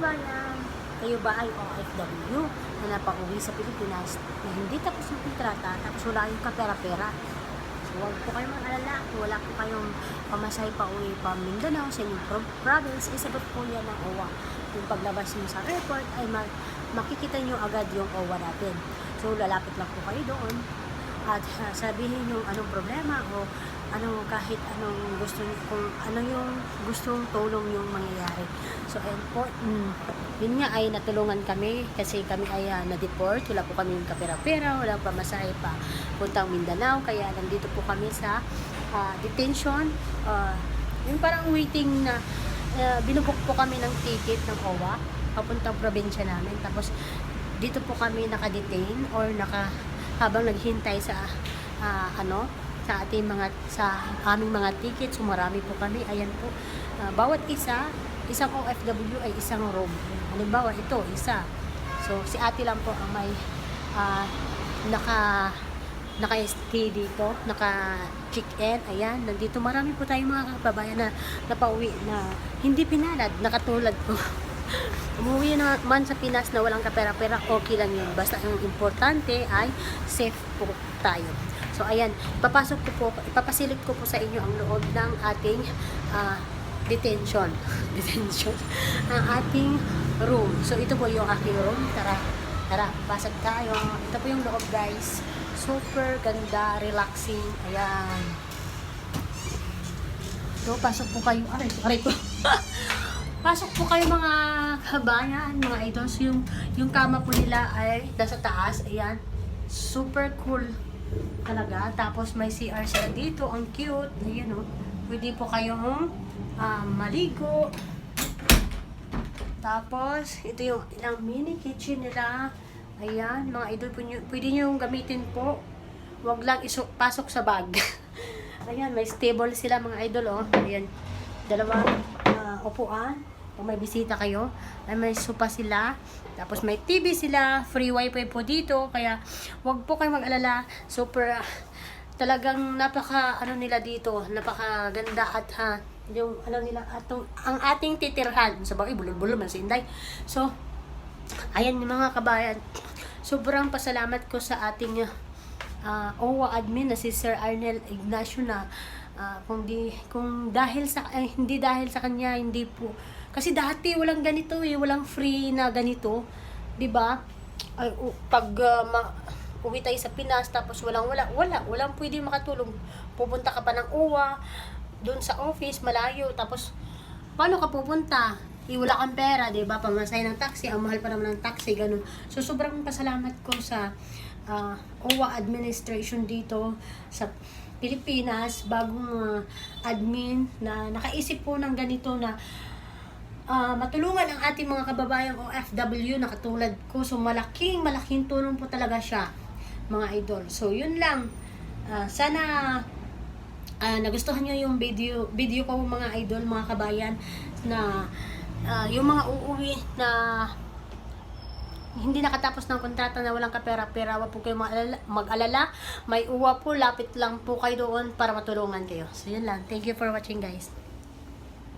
kababayan, kayo ba ay OFW na napauwi sa Pilipinas na hindi tapos yung kontrata tapos wala yung kapera-pera? Huwag po kayong mag-alala. Kung wala po kayong pamasahe pa uwi pa Mindanao sa inyong pro- province, isagot po yan ng OWA. Yung paglabas nyo sa airport ay ma- makikita nyo agad yung OWA natin. So, lalapit lang po kayo doon at ah, sabihin yung anong problema o anong kahit anong gusto kung ano yung gustong tulong yung mangyayari. So, ayun po, mm, yun nga ay natulungan kami kasi kami ay ah, na-deport. Wala po kami kapera-pera, wala pa masahe pa puntang Mindanao. Kaya nandito po kami sa ah, detention. Ah, yung parang waiting na uh, binubok po kami ng ticket ng OWA papuntang probinsya namin. Tapos dito po kami naka-detain or naka habang naghintay sa ah, ano sa ating mga sa aming mga tickets so po kami ayan po Ah, bawat isa isang OFW ay isang room halimbawa ito isa so si ate lang po ang may ah, naka naka-stay dito, naka-check-in, ayan, nandito marami po tayong mga kababayan na napauwi na hindi pinalad, nakatulad po. Umuwi naman sa Pinas na walang kapera-pera, okay lang yun. Basta ang importante ay safe po tayo. So, ayan, papasok ko po, ipapasilip ko po sa inyo ang loob ng ating ah, detention. detention. Ang ating room. So, ito po yung aking room. Tara, tara, pasok tayo. Ito po yung loob, guys. Super ganda, relaxing. Ayan. So, pasok po kayo. Aray, aray ko. Pasok po kayo mga kabayan, mga idols. Yung, yung kama po nila ay nasa taas. Ayan. Super cool talaga. Tapos may CR sila dito. Ang cute. Ayan o. Pwede po kayong ah, maligo. Tapos, ito yung ilang mini kitchen nila. Ayan, mga idol, pwede, nyo gamitin po. Huwag lang iso, pasok sa bag. Ayan, may stable sila mga idol, oh. Ayan, dalawang ah, upuan. Kung may bisita kayo, ay may sopa sila. Tapos may TV sila, free wifi po dito. Kaya, huwag po kayong mag-alala. Super, ah, talagang napaka, ano nila dito, napaka ganda at ha, yung ano nila, atong, ang ating titirhan. Sa bagay, bulol-bulol man si Inday. So, ayan yung mga kabayan. Sobrang pasalamat ko sa ating ah, OWA admin na si Sir Arnel Ignacio na ah, kung di kung dahil sa eh, hindi dahil sa kanya hindi po kasi dati walang ganito eh walang free na ganito 'di ba ay pag ah, ma- uwi tayo sa Pinas tapos walang wala wala walang pwede makatulong pupunta ka pa ng OWA doon sa office malayo tapos paano ka pupunta Eh, wala kang pera, di ba? Pamasahe ng taxi, ang mahal pa naman ng taxi, ganun. So, sobrang pasalamat ko sa ah, OWA administration dito sa Pilipinas, bagong ah, admin na nakaisip po ng ganito na ah, matulungan ang ating mga kababayang OFW na katulad ko. So, malaking, malaking tulong po talaga siya, mga idol. So, yun lang. Ah, sana ah, nagustuhan nyo yung video, video ko mga idol, mga kabayan, na ah, yung mga uuwi na hindi nakatapos ng kontrata na walang kapera-pera, wag po kayo mag-alala. May uwa po, lapit lang po kayo doon para matulungan kayo. So, yun lang. Thank you for watching, guys.